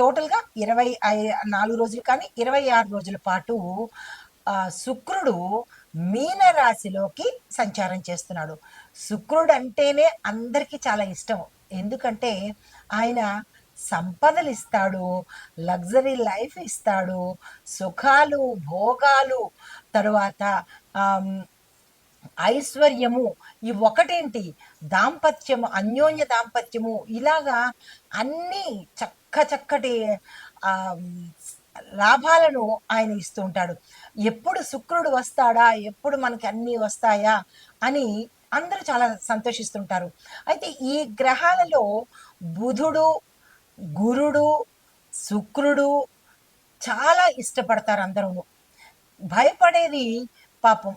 టోటల్గా ఇరవై నాలుగు రోజులు కానీ ఇరవై ఆరు రోజుల పాటు శుక్రుడు మీన రాశిలోకి సంచారం చేస్తున్నాడు. శుక్రుడు అంటేనే అందరికీ చాలా ఇష్టం. ఎందుకంటే ఆయన సంపదలు ఇస్తాడు లగ్జరీ లైఫ్ ఇస్తాడు సుఖాలు భోగాలు తరువాత ఐశ్వర్యము. ఈ ఒకటేంటి? దాంపత్యము అన్యోన్య దాంపత్యము. ఇలాగా అన్ని చక్క చక్కటి ఆ, లాభాలను ఆయన ఇస్తూ ఉంటాడు. ఎప్పుడు శుక్రుడు వస్తాడా? ఎప్పుడు మనకి అన్నీ వస్తాయా? అని అందరూ చాలా సంతోషిస్తుంటారు. అయితే ఈ గ్రహాలలో బుధుడు గురుడు శుక్రుడు చాలా ఇష్టపడతారు అందరూ భయపడేది పాపం.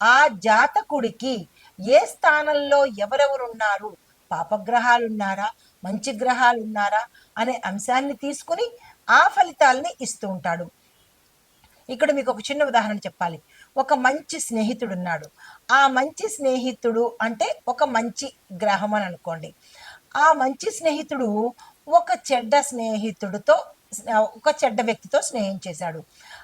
ఆ జాతకుడికి ఏ స్థానంలో ఎవరెవరున్నారు? పాపగ్రహాలున్నారా? మంచి గ్రహాలు ఉన్నారా అనే అంశాన్ని తీసుకుని ఆ ఫలితాలని ఇస్తూ ఉంటాడు. ఇక్కడ మీకు ఒక చిన్న ఉదాహరణ చెప్పాలి. ఒక మంచి స్నేహితుడు ఉన్నాడు ఆ మంచి స్నేహితుడు అంటే ఒక మంచి గ్రహం అని అనుకోండి. ఆ మంచి స్నేహితుడు ఒక చెడ్డ స్నేహితుడితో ఒక చెడ్డ వ్యక్తితో స్నేహం చేశాడు.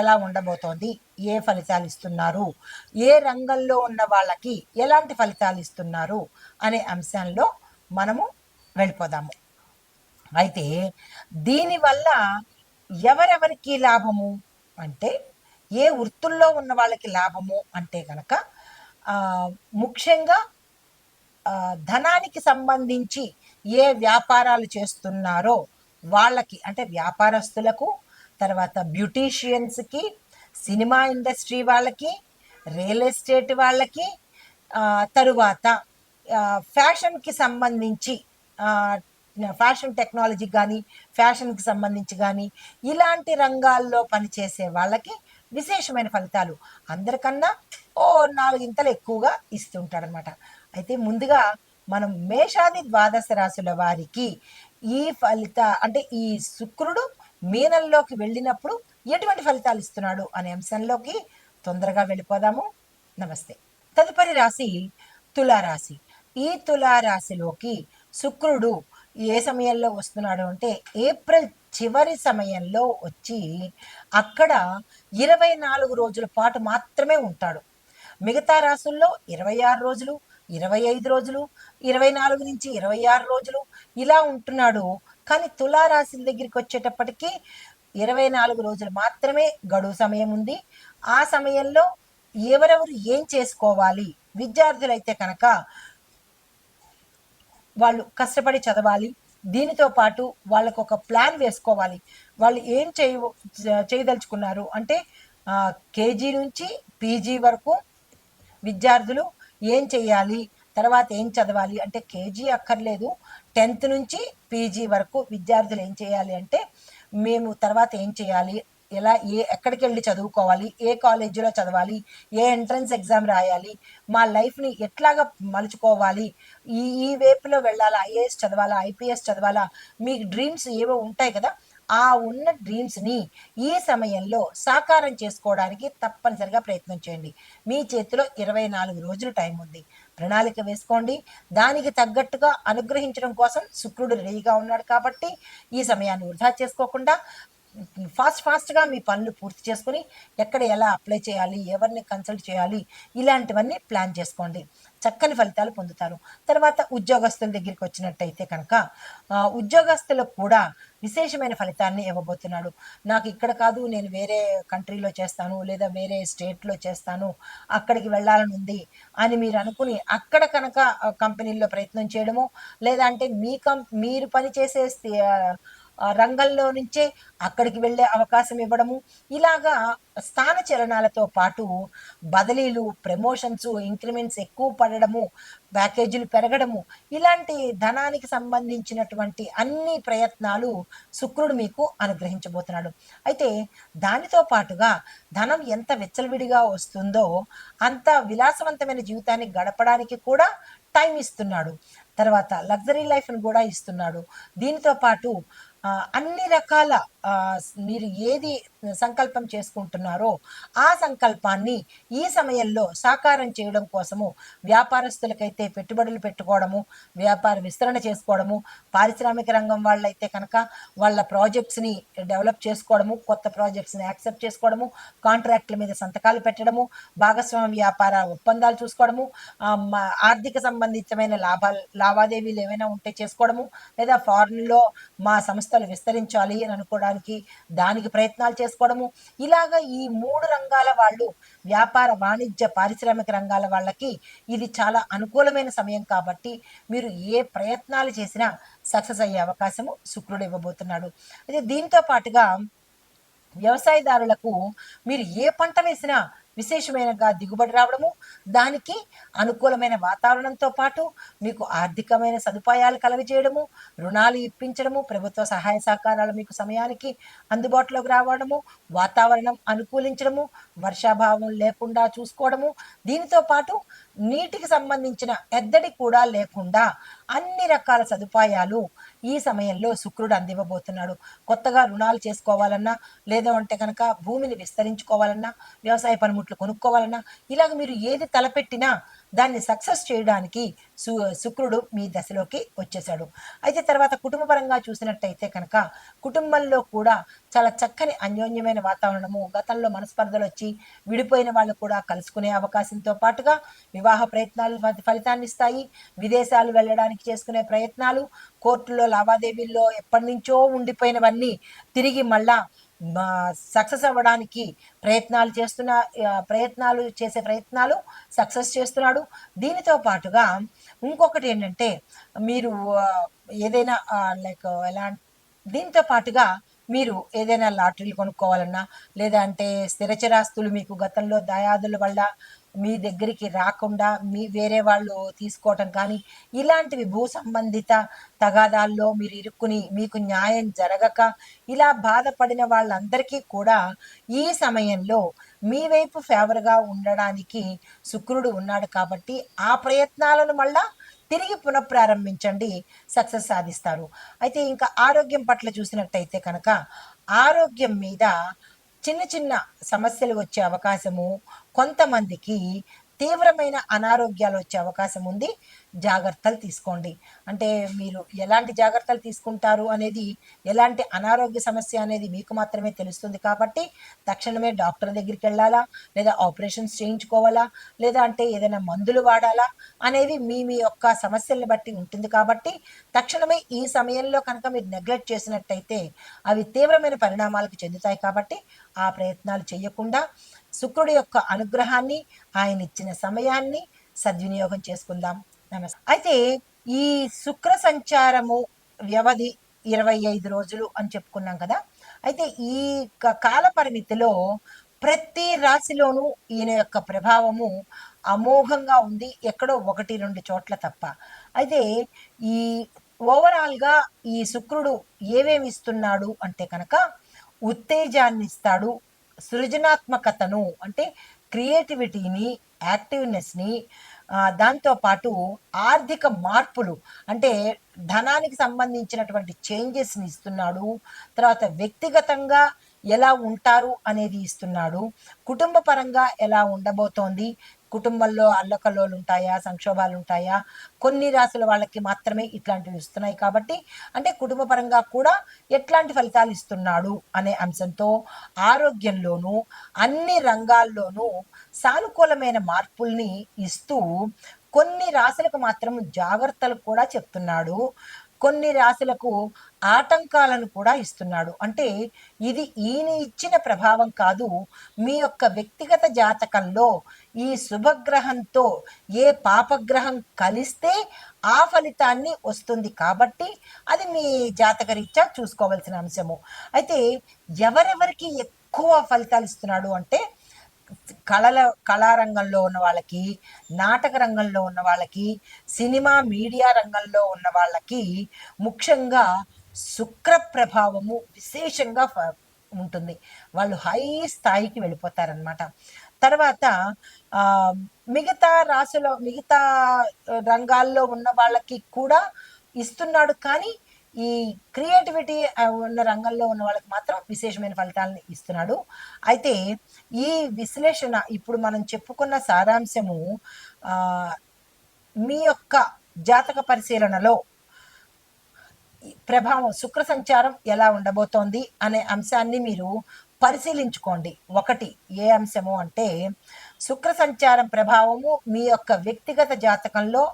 ఎలా ఉండబోతోంది? ఏ ఫలితాలు ఇస్తున్నారు? ఏ రంగంలో ఉన్న వాళ్ళకి ఎలాంటి ఫలితాలు ఇస్తున్నారు? అనే అంశంలో మనము వెళ్ళిపోదాము. అయితే దీనివల్ల ఎవరెవరికి లాభము? అంటే ఏ వృత్తుల్లో ఉన్న వాళ్ళకి లాభము? అంటే కనుక ముఖ్యంగా ధనానికి సంబంధించి ఏ వ్యాపారాలు చేస్తున్నారో వాళ్ళకి అంటే వ్యాపారస్తులకు తర్వాత బ్యూటీషియన్స్కి సినిమా ఇండస్ట్రీ వాళ్ళకి రియల్ ఎస్టేట్ వాళ్ళకి తరువాత ఫ్యాషన్కి సంబంధించి ఫ్యాషన్ టెక్నాలజీ కానీ ఫ్యాషన్కి సంబంధించి కానీ ఇలాంటి రంగాల్లో పనిచేసే వాళ్ళకి విశేషమైన ఫలితాలు అందరికన్నా ఓ నాలుగింతలు ఎక్కువగా ఇస్తుంటాడనమాట అయితే ముందుగా మనం మేషాది ద్వాదశ రాశుల వారికి ఈ ఫలిత అంటే ఈ శుక్రుడు మీనంలోకి వెళ్ళినప్పుడు ఎటువంటి ఫలితాలు ఇస్తున్నాడు అనే అంశంలోకి తొందరగా వెళ్ళిపోదాము. నమస్తే. తదుపరి రాశి తులారాశి. ఈ తులారాశిలోకి శుక్రుడు ఏ సమయంలో వస్తున్నాడు అంటే ఏప్రిల్ చివరి సమయంలో వచ్చి అక్కడ ఇరవై నాలుగు రోజుల పాటు మాత్రమే ఉంటాడు. మిగతా రాసుల్లో ఇరవై ఆరు రోజులు ఇరవై ఐదు రోజులు ఇరవై నాలుగు నుంచి ఇరవై ఆరు రోజులు ఇలా ఉంటున్నాడు కానీ తులారాశి దగ్గరికి వచ్చేటప్పటికి ఇరవై నాలుగు రోజులు మాత్రమే గడువు సమయం ఉంది. ఆ సమయంలో ఎవరెవరు ఏం చేసుకోవాలి? విద్యార్థులైతే కనుక వాళ్ళు కష్టపడి చదవాలి. దీనితో పాటు వాళ్ళకు ఒక ప్లాన్ వేసుకోవాలి. వాళ్ళు ఏం చేయ చేయదలుచుకున్నారు? అంటే కేజీ నుంచి పీజీ వరకు విద్యార్థులు ఏం చేయాలి? తర్వాత ఏం చదవాలి? అంటే కేజీ అక్కర్లేదు. టెన్త్ నుంచి పీజీ వరకు విద్యార్థులు ఏం చేయాలి అంటే మేము తర్వాత ఏం చేయాలి? ఎలా ఏ ఎక్కడికి వెళ్ళి చదువుకోవాలి? ఏ కాలేజీలో చదవాలి? ఏ ఎంట్రన్స్ ఎగ్జామ్ రాయాలి? మా లైఫ్ని ఎట్లాగా మలుచుకోవాలి? ఈ ఈ వేపులో వెళ్ళాలా? ఐఏఎస్ చదవాలా? ఐపీఎస్ చదవాలా? మీకు డ్రీమ్స్ ఏవో ఉంటాయి కదా? ఆ ఉన్న డ్రీమ్స్ని ఈ సమయంలో సాకారం చేసుకోవడానికి తప్పనిసరిగా ప్రయత్నం చేయండి. మీ చేతిలో ఇరవై నాలుగు రోజులు టైం ఉంది. ప్రణాళిక వేసుకోండి. దానికి తగ్గట్టుగా అనుగ్రహించడం కోసం శుక్రుడు రెడీగా ఉన్నాడు కాబట్టి ఈ సమయాన్ని వృధా చేసుకోకుండా ఫాస్ట్ ఫాస్ట్గా మీ పనులు పూర్తి చేసుకుని ఎక్కడ ఎలా అప్లై చేయాలి ఎవరిని కన్సల్ట్ చేయాలి ఇలాంటివన్నీ ప్లాన్ చేసుకోండి. చక్కని ఫలితాలు పొందుతారు. తర్వాత ఉద్యోగస్తుల దగ్గరికి వచ్చినట్టయితే కనుక ఉద్యోగస్తులకు కూడా విశేషమైన ఫలితాన్ని ఇవ్వబోతున్నాడు నాకు ఇక్కడ కాదు నేను వేరే కంట్రీలో చేస్తాను లేదా వేరే స్టేట్లో చేస్తాను అక్కడికి వెళ్ళాలని ఉంది అని మీరు అనుకుని అక్కడ కనుక కంపెనీల్లో ప్రయత్నం చేయడము లేదా అంటే మీ కం మీరు పనిచేసే రంగంలో నుంచే అక్కడికి వెళ్ళే అవకాశం ఇవ్వడము ఇలాగా స్థాన చలనాలతో పాటు బదిలీలు ప్రమోషన్స్ ఇంక్రిమెంట్స్ ఎక్కువ పడడము ప్యాకేజీలు పెరగడము ఇలాంటి ధనానికి సంబంధించినటువంటి అన్ని ప్రయత్నాలు శుక్రుడు మీకు అనుగ్రహించబోతున్నాడు. అయితే దానితో పాటుగా ధనం ఎంత విచ్చలవిడిగా వస్తుందో అంత విలాసవంతమైన జీవితాన్ని గడపడానికి కూడా టైం ఇస్తున్నాడు. తర్వాత లగ్జరీ లైఫ్ని కూడా ఇస్తున్నాడు. దీనితో పాటు అన్ని రకాల మీరు ఏది సంకల్పం చేసుకుంటున్నారో ఆ సంకల్పాన్ని ఈ సమయంలో సాకారం చేయడం కోసము వ్యాపారస్తులకైతే పెట్టుబడులు పెట్టుకోవడము వ్యాపార విస్తరణ చేసుకోవడము పారిశ్రామిక రంగం వాళ్ళైతే కనుక వాళ్ళ ప్రాజెక్ట్స్ని డెవలప్ చేసుకోవడము కొత్త ప్రాజెక్ట్స్ని యాక్సెప్ట్ చేసుకోవడము కాంట్రాక్ట్ల మీద సంతకాలు పెట్టడము భాగస్వామ్య వ్యాపార ఒప్పందాలు చూసుకోవడము మా ఆర్థిక సంబంధితమైన లాభాలు లావాదేవీలు ఏమైనా ఉంటే చేసుకోవడము లేదా ఫారిన్లో మా సంస్థలు విస్తరించాలి అని అనుకోవడానికి దానికి ప్రయత్నాలు చేసుకోవడము. ఇలాగా ఈ మూడు రంగాల వాళ్ళు వ్యాపార వాణిజ్య పారిశ్రామిక రంగాల వాళ్ళకి ఇది చాలా అనుకూలమైన సమయం కాబట్టి మీరు ఏ ప్రయత్నాలు చేసినా సక్సెస్ అయ్యే అవకాశము శుక్రుడు ఇవ్వబోతున్నాడు. అయితే దీంతో పాటుగా వ్యవసాయదారులకు మీరు ఏ పంట వేసినా విశేషమైనగా దిగుబడి రావడము దానికి అనుకూలమైన వాతావరణంతో పాటు మీకు ఆర్థికమైన సదుపాయాలు కలగజేయడము రుణాలు ఇప్పించడము ప్రభుత్వ సహాయ సహకారాలు మీకు సమయానికి అందుబాటులోకి రావడము వాతావరణం అనుకూలించడము వర్షాభావం లేకుండా చూసుకోవడము దీనితో పాటు నీటికి సంబంధించిన ఎద్దడి కూడా లేకుండా అన్ని రకాల సదుపాయాలు ఈ సమయంలో శుక్రుడు అందివ్వబోతున్నాడు. కొత్తగా రుణాలు చేసుకోవాలన్నా లేదా అంటే కనుక భూమిని విస్తరించుకోవాలన్నా వ్యవసాయ పనిముట్లు కొనుక్కోవాలన్నా ఇలాగ మీరు ఏది తలపెట్టినా దాన్ని సక్సెస్ చేయడానికి సు శుక్రుడు మీ దశలోకి వచ్చేసాడు అయితే తర్వాత కుటుంబపరంగా చూసినట్టయితే కనుక కుటుంబంలో కూడా చాలా చక్కని అన్యోన్యమైన వాతావరణము గతంలో మనస్పర్ధలు వచ్చి విడిపోయిన వాళ్ళు కూడా కలుసుకునే అవకాశంతో పాటుగా వివాహ ప్రయత్నాలు ఫలితాన్ని ఇస్తాయి. విదేశాలు వెళ్ళడానికి చేసుకునే ప్రయత్నాలు కోర్టులో లావాదేవీల్లో ఎప్పటి నుంచో ఉండిపోయినవన్నీ తిరిగి మళ్ళా సక్సెస్ అవ్వడానికి ప్రయత్నాలు చేస్తున్న ప్రయత్నాలు చేసే ప్రయత్నాలు సక్సెస్ చేస్తున్నాడు. దీనితో పాటుగా ఇంకొకటి ఏంటంటే మీరు ఏదైనా లైక్ ఎలా దీంతో పాటుగా మీరు ఏదైనా లాటరీలు కొనుక్కోవాలన్నా లేదా అంటే స్థిరచరాస్తులు మీకు గతంలో దయాదుల వల్ల మీ దగ్గరికి రాకుండా మీ వేరే వాళ్ళు తీసుకోవటం కానీ ఇలాంటివి భూ సంబంధిత తగాదాల్లో మీరు ఇరుక్కుని మీకు న్యాయం జరగక ఇలా బాధపడిన వాళ్ళందరికీ కూడా ఈ సమయంలో మీ వైపు ఫేవర్గా ఉండడానికి శుక్రుడు ఉన్నాడు కాబట్టి ఆ ప్రయత్నాలను మళ్ళా తిరిగి పునఃప్రారంభించండి. సక్సెస్ సాధిస్తారు. అయితే ఇంకా ఆరోగ్యం పట్ల చూసినట్టయితే కనుక ఆరోగ్యం మీద చిన్న చిన్న సమస్యలు వచ్చే అవకాశము కొంతమందికి తీవ్రమైన అనారోగ్యాలు వచ్చే అవకాశం ఉంది. జాగ్రత్తలు తీసుకోండి. అంటే మీరు ఎలాంటి జాగ్రత్తలు తీసుకుంటారు అనేది ఎలాంటి అనారోగ్య సమస్య అనేది మీకు మాత్రమే తెలుస్తుంది కాబట్టి తక్షణమే డాక్టర్ దగ్గరికి వెళ్ళాలా? లేదా ఆపరేషన్స్ చేయించుకోవాలా? లేదా అంటే ఏదైనా మందులు వాడాలా? అనేది మీ మీ యొక్క సమస్యలను బట్టి ఉంటుంది కాబట్టి తక్షణమే ఈ సమయంలో కనుక మీరు నెగ్లెక్ట్ చేసినట్టయితే అవి తీవ్రమైన పరిణామాలకు చెందుతాయి కాబట్టి ఆ ప్రయత్నాలు చేయకుండా శుక్రుడి యొక్క అనుగ్రహాన్ని ఆయన ఇచ్చిన సమయాన్ని సద్వినియోగం చేసుకుందాం. నమస్తే. అయితే ఈ శుక్ర సంచారము వ్యవధి ఇరవై ఐదు రోజులు అని చెప్పుకున్నాం కదా. అయితే ఈ కాల పరిమితిలో ప్రతి రాశిలోనూ ఈయన యొక్క ప్రభావము అమోఘంగా ఉంది. ఎక్కడో ఒకటి రెండు చోట్ల తప్ప. అయితే ఈ ఓవరాల్గా ఈ శుక్రుడు ఏమేమి ఇస్తున్నాడు అంటే కనుక ఉత్తేజాన్ని ఇస్తాడు సృజనాత్మకతను అంటే క్రియేటివిటీని యాక్టివ్నెస్ని దాంతోపాటు ఆర్థిక మార్పులు అంటే ధనానికి సంబంధించినటువంటి చేంజెస్ని ఇస్తున్నాడు తర్వాత వ్యక్తిగతంగా ఎలా ఉంటారు అనేది ఇస్తున్నాడు కుటుంబ పరంగా ఎలా ఉండబోతోంది కుటుంబంలో అల్లకల్లోలు ఉంటాయా సంక్షోభాలు ఉంటాయా కొన్ని రాసుల వాళ్ళకి మాత్రమే ఇట్లాంటివి ఇస్తున్నాయి కాబట్టి అంటే కుటుంబ పరంగా కూడా ఎట్లాంటి ఫలితాలు ఇస్తున్నాడు అనే అంశంతో ఆరోగ్యంలోనూ అన్ని రంగాల్లోనూ సానుకూలమైన మార్పుల్ని ఇస్తూ కొన్ని రాశులకు మాత్రం జాగ్రత్తలు కూడా చెప్తున్నాడు. కొన్ని రాశులకు ఆటంకాలను కూడా ఇస్తున్నాడు. అంటే ఇది ఈయన ఇచ్చిన ప్రభావం కాదు మీ యొక్క వ్యక్తిగత జాతకంలో ఈ శుభగ్రహంతో ఏ పాపగ్రహం కలిస్తే ఆ ఫలితాన్ని వస్తుంది కాబట్టి అది మీ జాతకరీత్యా చూసుకోవాల్సిన అంశము. అయితే ఎవరెవరికి ఎక్కువ ఫలితాలు ఇస్తున్నాడు అంటే కళల కళారంగంలో ఉన్న వాళ్ళకి నాటక రంగంలో ఉన్న వాళ్ళకి సినిమా మీడియా రంగంలో ఉన్న వాళ్ళకి ముఖ్యంగా శుక్ర ప్రభావము విశేషంగా ఉంటుంది. వాళ్ళు హై స్థాయికి వెళ్ళిపోతారనమాట తర్వాత మిగతా రాశిలో మిగతా రంగాల్లో ఉన్న వాళ్ళకి కూడా ఇస్తున్నాడు. కానీ ఈ క్రియేటివిటీ ఉన్న రంగంలో ఉన్న వాళ్ళకి మాత్రం విశేషమైన ఫలితాలను ఇస్తున్నాడు. అయితే ఈ విశ్లేషణ ఇప్పుడు మనం చెప్పుకున్న సారాంశము మీ యొక్క జాతక పరిశీలనలో ప్రభావం శుక్ర సంచారం ఎలా ఉండబోతోంది అనే అంశాన్ని మీరు పరిశీలించుకోండి. ఒకటి ఏ అంశము అంటే శుక్ర సంచారం ప్రభావము మీ యొక్క వ్యక్తిగత జాతకంలో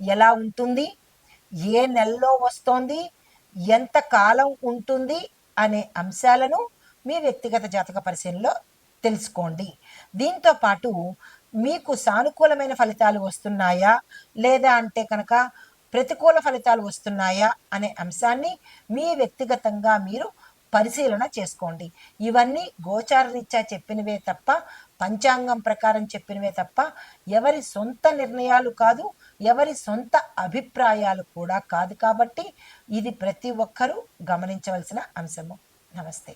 ఎలా ఉంటుంది? ఏ నెలలో వస్తోంది? ఎంత కాలం ఉంటుంది? అనే అంశాలను మీ వ్యక్తిగత జాతక పరిశీలనలో తెలుసుకోండి. దీంతో పాటు మీకు సానుకూలమైన ఫలితాలు వస్తున్నాయా? లేదా అంటే కనుక ప్రతికూల ఫలితాలు వస్తున్నాయా? అనే అంశాన్ని మీ వ్యక్తిగతంగా మీరు పరిశీలన చేసుకోండి. ఇవన్నీ గోచార రీత్యా చెప్పినవే తప్ప పంచాంగం ప్రకారం చెప్పినవే తప్ప ఎవరి సొంత నిర్ణయాలు కాదు ఎవరి సొంత అభిప్రాయాలు కూడా కాదు కాబట్టి ఇది ప్రతి ఒక్కరూ గమనించవలసిన అంశము. నమస్తే.